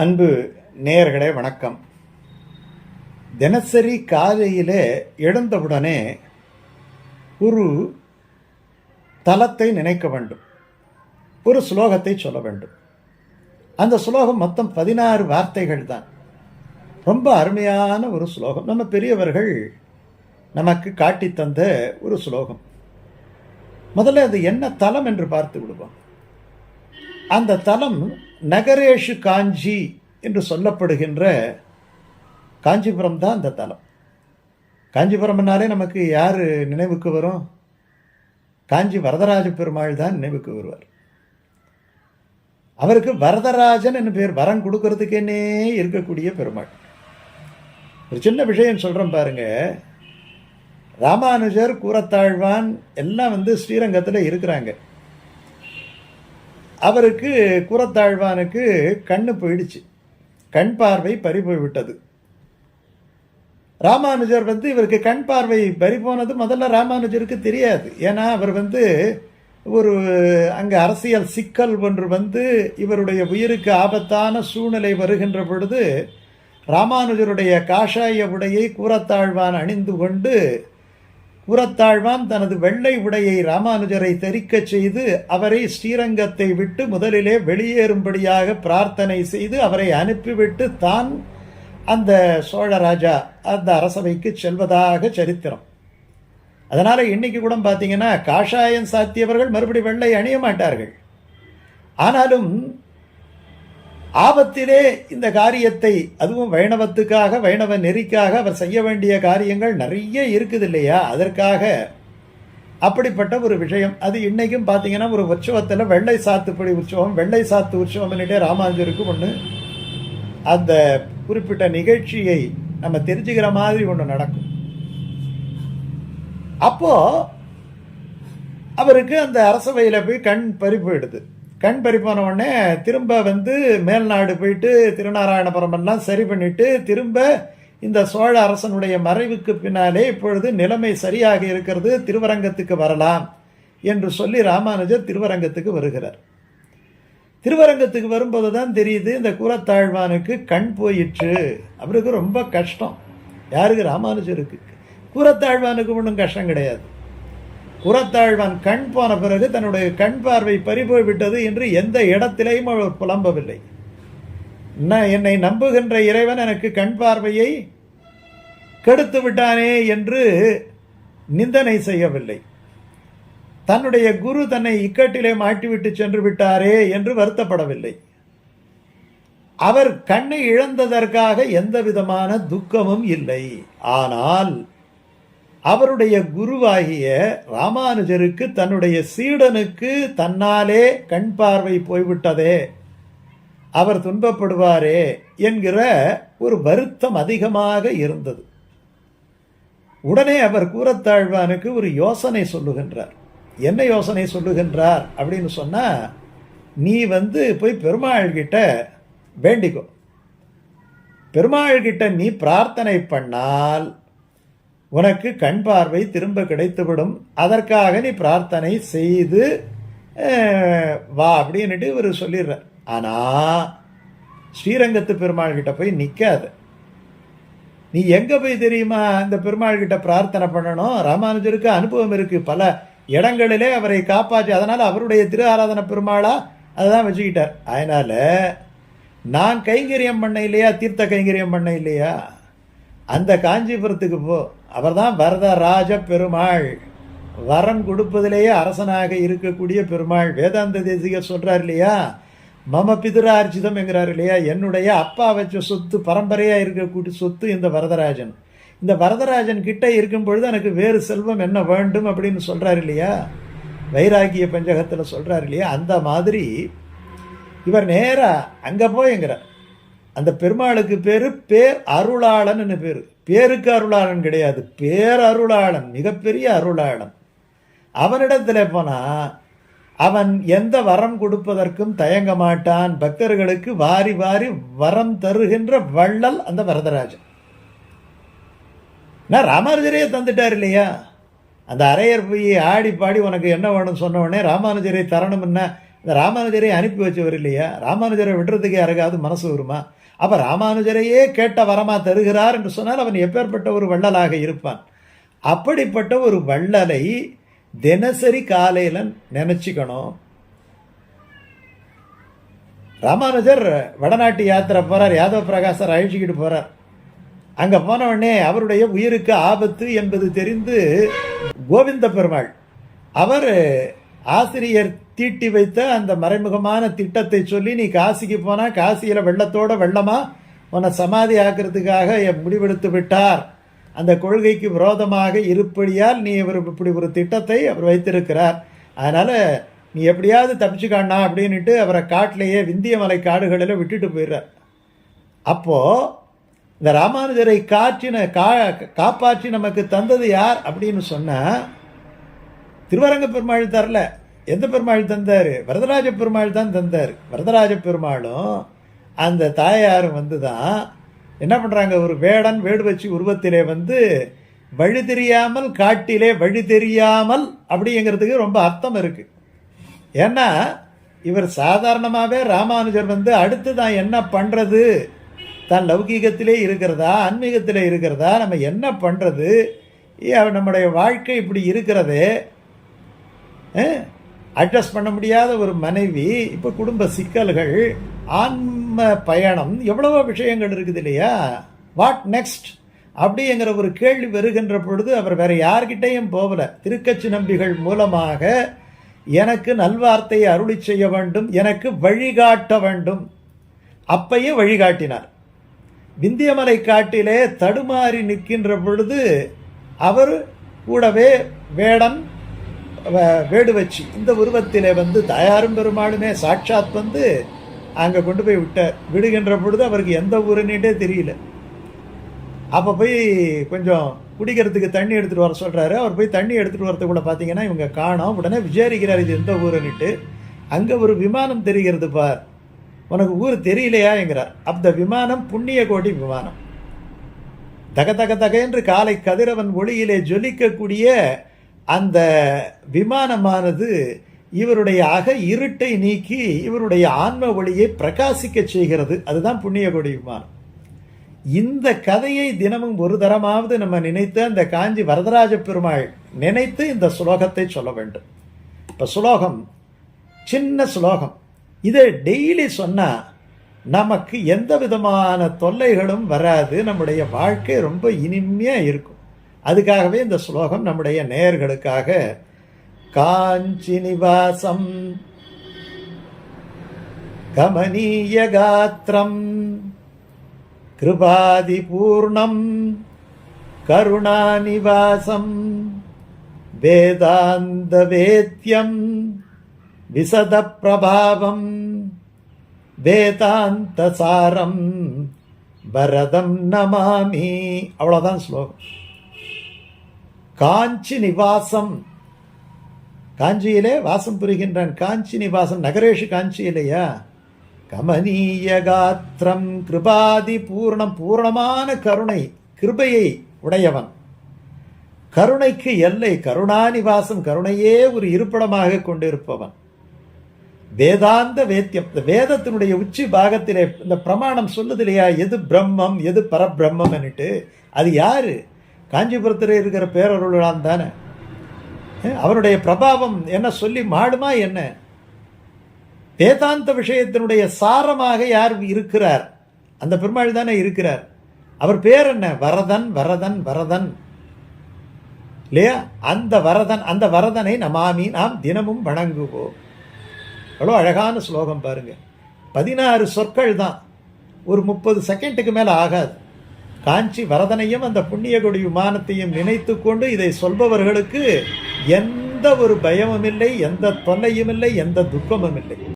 அன்பு நேயர்களே வணக்கம். தினசரி காலையில் எழுந்தவுடனே ஒரு தலத்தை நினைக்க வேண்டும். ஒரு ஸ்லோகத்தை சொல்ல வேண்டும். அந்த ஸ்லோகம் மொத்தம் பதினாறு வார்த்தைகள் தான். ரொம்ப அருமையான ஒரு ஸ்லோகம் நம்ம பெரியவர்கள் நமக்கு காட்டி தந்த ஒரு ஸ்லோகம் முதல்ல அது என்ன தலம் என்று பார்த்து விடுவோம். அந்த தலம் நகரேஷு காஞ்சி என்று சொல்லப்படுகின்ற காஞ்சிபுரம் தான் அந்த தலம். காஞ்சிபுரம்னாலே நமக்கு யார் நினைவுக்கு வரும்? காஞ்சி வரதராஜ பெருமாள் தான் நினைவுக்கு வருவார். அவருக்கு வரதராஜன் என்று பேர் வரம் கொடுக்கறதுக்கேனே இருக்கக்கூடிய பெருமாள். ஒரு சின்ன விஷயம் சொல்கிறோம் பாருங்கள் ராமானுஜர் கூரத்தாழ்வான் எல்லாம் வந்து ஸ்ரீரங்கத்தில் இருக்கிறாங்க. அவருக்கு கூரத்தாழ்வானுக்கு கண்ணு போயிடுச்சு. கண் பார்வை பறி ராமானுஜர் வந்து இவருக்கு கண் பார்வை பறி போனது முதல்ல ராமானுஜருக்கு தெரியாது. ஏன்னா அவர் வந்து ஒரு அங்கே அரசியல் சிக்கல் ஒன்று வந்து இவருடைய உயிருக்கு ஆபத்தான சூழ்நிலை வருகின்ற பொழுது ராமானுஜருடைய காஷாய உடையை கூரத்தாழ்வான் அணிந்து கொண்டு கூரத்தாழ்வான் தனது வெள்ளை உடையை ராமானுஜரை தெரிக்கச் செய்து அவரை ஸ்ரீரங்கத்தை விட்டு முதலிலே வெளியேறும்படியாக பிரார்த்தனை செய்து அவரை அனுப்பிவிட்டு தான் அந்த சோழராஜா அந்த அரசவைக்கு செல்வதாக சரித்திரம். அதனால் இன்னைக்கு கூட பார்த்தீங்கன்னா காஷாயம் சாத்தியவர்கள் மறுபடி வெள்ளை அணிய மாட்டார்கள். ஆனாலும் ஆபத்திலே இந்த காரியத்தை அதுவும் வைணவத்துக்காக வைணவ நெறிக்காக அவர் செய்ய வேண்டிய காரியங்கள் நிறைய இருக்குது இல்லையா அதற்காக அப்படிப்பட்ட ஒரு விஷயம். அது இன்னைக்கும் பார்த்தீங்கன்னா ஒரு உற்சவத்தில் வெள்ளை சாத்துப்படி உற்சவம் வெள்ளை சாத்து உற்சவம்னுட்டே ராமானுஜருக்கு ஒன்று அந்த குறிப்பிட்ட நிகழ்ச்சியை நம்ம தெரிஞ்சுக்கிற மாதிரி ஒன்று நடக்கும். அப்போ அவருக்கு அந்த அரசவையில் போய் கண் பறிப்பு எடுது கண் பறி போன உடனே திரும்ப வந்து மேல்நாடு போயிட்டு திருநாராயணபுரம் எல்லாம் சரி பண்ணிட்டு திரும்ப இந்த சோழ அரசனுடைய மறைவுக்கு பின்னாலே இப்பொழுது நிலைமை சரியாக இருக்கிறது திருவரங்கத்துக்கு வரலாம் என்று சொல்லி ராமானுஜர் திருவரங்கத்துக்கு வருகிறார். திருவரங்கத்துக்கு வரும்போது தான் தெரியுது இந்த கூரத்தாழ்வானுக்கு கண் போயிற்று. அவருக்கு ரொம்ப கஷ்டம். யாருக்கு? ராமானுஜருக்கு. கூரத்தாழ்வானுக்கு ஒன்றும் கஷ்டம் கிடையாது. கூரத்தாழ்வான் கண் போன பிறகு தன்னுடைய கண் பார்வை பறிபோய் விட்டது என்று எந்த இடத்திலேயும் அவர் புலம்பவில்லை. நான் என்னை நம்புகின்ற இறைவன் எனக்கு கண் பார்வையை கெடுத்து விட்டானே என்று நிந்தனை செய்யவில்லை. தன்னுடைய குரு தன்னை இக்கட்டிலே மாட்டிவிட்டு சென்று விட்டாரே என்று வருத்தப்படவில்லை. அவர் கண்ணை இழந்ததற்காக எந்த விதமான துக்கமும் இல்லை. ஆனால் அவருடைய குருவாகிய ராமானுஜருக்கு தன்னுடைய சீடனுக்கு தன்னாலே கண் பார்வை போய்விட்டதே. அவர் துன்பப்படுவாரே என்கிற ஒரு வருத்தம் அதிகமாக இருந்தது. உடனே அவர் கூறத்தாழ்வானுக்கு ஒரு யோசனை சொல்லுகின்றார். என்ன யோசனை சொல்லுகின்றார் அப்படின்னு சொன்னால் நீ வந்து போய் பெருமாள்கிட்ட வேண்டிக்கோ. பெருமாள்கிட்ட நீ பிரார்த்தனை பண்ணால் உனக்கு கண் பார்வை திரும்ப கிடைத்துவிடும். அதற்காக நீ பிரார்த்தனை செய்து வா அப்படின்னுட்டு இவர் சொல்லிடுறார் ஆனால் ஸ்ரீரங்கத்து பெருமாள் கிட்ட போய் நிற்காது நீ எங்கே போய் தெரியுமா அந்த பெருமாள் கிட்ட பிரார்த்தனை பண்ணணும்? ராமானுஜருக்கு அனுபவம் இருக்குது பல இடங்களிலே அவரை காப்பாற்றி அதனால் அவருடைய திரு ஆராதன பெருமாளா? அதுதான் வச்சுக்கிட்டார். அதனால் நான் கைங்கரியம் பண்ண இல்லையா? தீர்த்த கைங்கரியம் பண்ண இல்லையா? அந்த காஞ்சிபுரத்துக்கு போ. அவர் தான் வரதராஜ பெருமாள். வரம் கொடுப்பதிலேயே அரசனாக இருக்கக்கூடிய பெருமாள். வேதாந்த தேசிகர் சொல்கிறார் இல்லையா? மம பிதுரார்ஜிதம் என்கிறார் இல்லையா? என்னுடைய அப்பா வச்ச சொத்து பரம்பரையாக இருக்கக்கூடிய சொத்து இந்த வரதராஜன். இந்த வரதராஜன் கிட்டே இருக்கும் பொழுது எனக்கு வேறு செல்வம் என்ன வேண்டும் அப்படின்னு சொல்கிறார் இல்லையா? வைராகிய பஞ்சகத்தில் சொல்கிறார் இல்லையா? அந்த மாதிரி இவர் நேராக அங்கே போய் என்கிறார். அந்த பெருமாளுக்கு பேர் பேர் அருளாளன்னு பேர். பேருக்கு அருளாளன் கிடையாது. பேர் அருளாளன் மிகப்பெரிய அருளாளன். அவனிடத்தில் போனா அவன் எந்த வரம் கொடுப்பதற்கும் தயங்க மாட்டான். பக்தர்களுக்கு வாரி வாரி வரம் தருகின்ற வள்ளல் அந்த வரதராஜன். நான் ராமானுஜரையே தந்துட்டார் இல்லையா? அந்த அரையர் போய் ஆடி பாடி உனக்கு என்ன வேணும்னு சொன்ன உடனே ராமானுஜரை தரணும்னா இந்த ராமானுஜரை அனுப்பி வச்சவர் இல்லையா? ராமானுஜரை விடுறதுக்கு யாருக்காவது மனசு வருமா? அப்போ ராமானுஜரையே கேட்ட வரமா தருகிறார் என்று சொன்னால் அவன் எப்பேற்பட்ட ஒரு வள்ளலாக இருப்பான். அப்படிப்பட்ட ஒரு வள்ளலை தினசரி காலையில் நினச்சிக்கணும். ராமானுஜர் வடநாட்டு யாத்திரை போகிறார் யாதவ பிரகாசர் அழிச்சிக்கிட்டு போகிறார் அங்கே போனவுடனே அவருடைய உயிருக்கு ஆபத்து என்பது தெரிந்து கோவிந்த பெருமாள் அவர் ஆசிரியர் தீட்டி வைத்த அந்த மறைமுகமான திட்டத்தை சொல்லி நீ காசிக்கு போனால் காசியில் வெள்ளத்தோட வெள்ளமா? உன்னை சமாதி ஆக்கிறதுக்காக என் முடிவெடுத்து விட்டார். அந்த கொள்கைக்கு விரோதமாக இருப்படியால் நீ இவர் இப்படி ஒரு திட்டத்தை அவர் வைத்திருக்கிறார். அதனால் நீ எப்படியாவது தப்பிச்சு காணா அப்படின்ட்டு அவரை காட்டிலேயே விந்திய மலை காடுகளில் விட்டுட்டு போயிடுறார். அப்போது இந்த ராமானுஜரை காற்றின கா காப்பாற்றி நமக்கு தந்தது யார்? அப்படின்னு சொன்னால் திருவரங்க பெருமாள் தரல. எந்த பெருமாள் தந்தார்? வரதராஜ பெருமாள் தான் தந்தார். வரதராஜ பெருமாளும் அந்த தாயாரும் வந்து தான் என்ன பண்ணுறாங்க ஒரு வேடன் வேடு வச்சு உருவத்திலே வந்து வழி தெரியாமல் காட்டிலே வழி தெரியாமல் அப்படிங்கிறதுக்கு ரொம்ப அர்த்தம் இருக்குது ஏன்னா இவர் சாதாரணமாகவே ராமானுஜர் வந்து அடுத்து தான் என்ன பண்ணுறது தான் லௌகீகத்திலே இருக்கிறதா? ஆன்மீகத்தில் இருக்கிறதா? நம்ம என்ன பண்ணுறது நம்முடைய வாழ்க்கை இப்படி இருக்கிறதே அட்ஜஸ்ட் பண்ண முடியாத ஒரு மனைவி இப்போ குடும்ப சிக்கல்கள் ஆன்ம பயணம் எவ்வளவோ விஷயங்கள் இருக்குது இல்லையா? வாட் நெக்ஸ்ட் அப்படிங்கிற ஒரு கேள்வி வருகின்ற பொழுது அவர் வேற யார்கிட்டையும் போகல. திருக்கச்சி நம்பிகள் மூலமாக எனக்கு நல்வார்த்தையை அருளி செய்ய வேண்டும் எனக்கு வழிகாட்ட வேண்டும். அப்பையே வழிகாட்டினார். விந்தியமலை காட்டிலே தடுமாறி நிற்கின்ற பொழுது அவர் கூடவே வேடம் வேடு வச்சு இந்த உருவத்திலே வந்து தாயாரும் பெருமாளுமே சாட்சாத் வந்து அங்கே கொண்டு போய் விட்டார் விடுகின்ற பொழுது அவருக்கு எந்த ஊருன்னே தெரியல. அப்போ போய் கொஞ்சம் குடிக்கிறதுக்கு தண்ணி எடுத்துகிட்டு வர சொல்கிறாரு அவர் போய் தண்ணி எடுத்துகிட்டு வரதுக்குள்ள பார்த்தீங்கன்னா இவங்க காணோம். உடனே விசாரிக்கிறார் இது எந்த ஊருன்னுட்டு? அங்கே ஒரு விமானம் தெரிகிறது பார். உனக்கு ஊர் தெரியலையாங்கிறார். அந்த விமானம் புண்ணிய கோடி விமானம். தக தக தக என்று காலை கதிரவன் ஒளியிலே ஜொலிக்கக்கூடிய அந்த விமானமானது இவருடைய அக இருட்டை நீக்கி இவருடைய ஆன்ம ஒளியை பிரகாசிக்க செய்கிறது. அதுதான் புண்ணியகுடி விமானம். இந்த கதையை தினமும் ஒரு தரமாவது நம்ம நினைத்து அந்த காஞ்சி வரதராஜ பெருமாள் நினைத்து இந்த சுலோகத்தை சொல்ல வேண்டும். இப்போ சுலோகம் சின்ன சுலோகம். இதை டெய்லி சொன்னால் நமக்கு எந்த விதமான தொல்லைகளும் வராது. நம்முடைய வாழ்க்கை ரொம்ப இனிமையாக இருக்கும். அதுக்காகவே இந்த ஸ்லோகம் நம்முடைய நேயர்களுக்காக காஞ்சி நிவாசம் கமனீய காத்திரம் கிருபாதிபூர்ணம் கருணாநிவாசம் வேதாந்த வேத்தியம் விசத பிரபாவம் வேதாந்த சாரம் பரதம் நமாமி. அவ்வளோதான் ஸ்லோகம். காஞ்சி நிவாசம். காஞ்சியிலே வாசம் புரிகின்றான். காஞ்சி நிவாசம் நகரேஷு காஞ்சி இல்லையா கமனீய காத்திரம் கிருபாதி பூர்ணம் பூர்ணமான கருணை கிருபையை உடையவன். கருணைக்கு எல்லை கருணாநிவாசம் கருணையே ஒரு இருப்பிடமாக கொண்டிருப்பவன். வேதாந்த வேத்தியம் இந்த வேதத்தினுடைய உச்சி பாகத்திலே இந்த பிரமாணம் சொல்லுது இல்லையா? எது பிரம்மம் எது பரபிரம்மம் அது யாரு? காஞ்சிபுரத்தில் இருக்கிற பேரருளான் தானே? அவருடைய பிரபாவம் என்ன சொல்லி மாடுமா என்ன? வேதாந்த விஷயத்தினுடைய சாரமாக யார் இருக்கிறார்? அந்த பெருமாள் தானே இருக்கிறார். அவர் பேர் என்ன? வரதன் வரதன் வரதன். இல்லையா? அந்த வரதன் அந்த வரதனை நமாமி நாம் தினமும் வணங்குவோம். எவ்வளோ அழகான ஸ்லோகம் பாருங்க. பதினாறு சொற்கள் தான். ஒரு முப்பது செகண்டுக்கு மேலே ஆகாது. காஞ்சி வரதனையும் அந்த புண்ணியகுடி விமானத்தையும் நினைத்து கொண்டு இதை சொல்பவர்களுக்கு எந்த ஒரு பயமும் இல்லை எந்த தொல்லையும் இல்லை எந்த துக்கமும் இல்லை.